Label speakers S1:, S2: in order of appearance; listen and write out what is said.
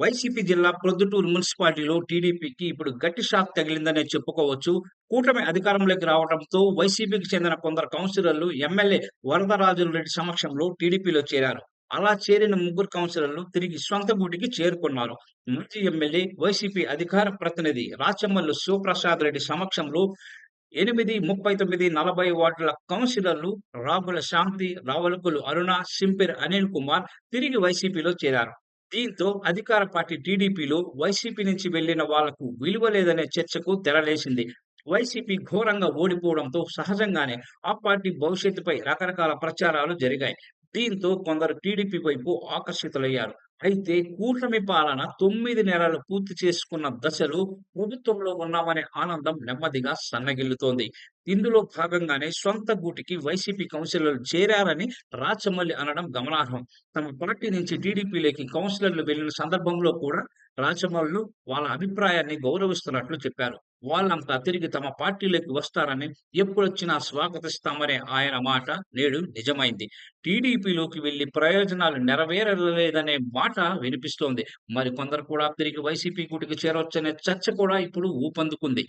S1: YCP జిల్లా ప్రొద్దుటూరు మున్సిపాలిటీలో టీడీపీకి ఇప్పుడు గట్టి షాక్ తగిలిందనే చెప్పుకోవచ్చు. కూటమి అధికారంలోకి రావడంతో వైసీపీకి చెందిన కొందరు కౌన్సిలర్లు ఎమ్మెల్యే వరదరాజుల రెడ్డి సమక్షంలో టీడీపీలో చేరారు. అలా చేరిన ముగ్గురు కౌన్సిలర్లు తిరిగి సొంత గూటికి చేరుకున్నారు. మాజీ ఎమ్మెల్యే వైసీపీ అధికార ప్రతినిధి రాచమల్లు శివప్రసాద్ రెడ్డి సమక్షంలో ఎనిమిది ముప్పై తొమ్మిది నలభై వార్డుల కౌన్సిలర్లు రాగుల శాంతి రావలకులు అరుణ సింపిర్ అనిల్ కుమార్ తిరిగి వైసీపీలో చేరారు. దీంతో అధికార పార్టీ టీడీపీలో వైసీపీ నుంచి వెళ్ళిన వాళ్ళకు విలువ లేదనే చర్చకు తెరలేసింది. వైసీపీ ఘోరంగా ఓడిపోవడంతో సహజంగానే ఆ పార్టీ భవిష్యత్తుపై రకరకాల ప్రచారాలు జరిగాయి. దీంతో కొందరు టీడీపీ వైపు ఆకర్షితులయ్యారు. అయితే కూటమి పాలన తొమ్మిది నెలలు పూర్తి చేసుకున్న దశలో ప్రభుత్వంలో ఉన్నామనే ఆనందం నెమ్మదిగా సన్నగిల్లుతోంది. ఇందులో భాగంగానే సొంత గూటికి వైసీపీ కౌన్సిలర్లు చేరారని రాచమల్లి అనడం గమనార్హం. తమ పార్టీ నుంచి టీడీపీలోకి కౌన్సిలర్లు వెళ్ళిన సందర్భంలో కూడా రాచమల్లు వాళ్ళ అభిప్రాయాన్ని గౌరవిస్తున్నట్లు చెప్పారు. వాళ్ళంతా తిరిగి తమ పార్టీలోకి వస్తారని ఎప్పుడొచ్చినా స్వాగతిస్తామనే ఆయన మాట నేడు నిజమైంది. టీడీపీలోకి వెళ్ళి ప్రయోజనాలు నెరవేరలేదనే మాట వినిపిస్తోంది. మరి కొందరు కూడా తిరిగి వైసీపీ గుటికి చేరవచ్చనే చర్చ కూడా ఇప్పుడు ఊపందుకుంది.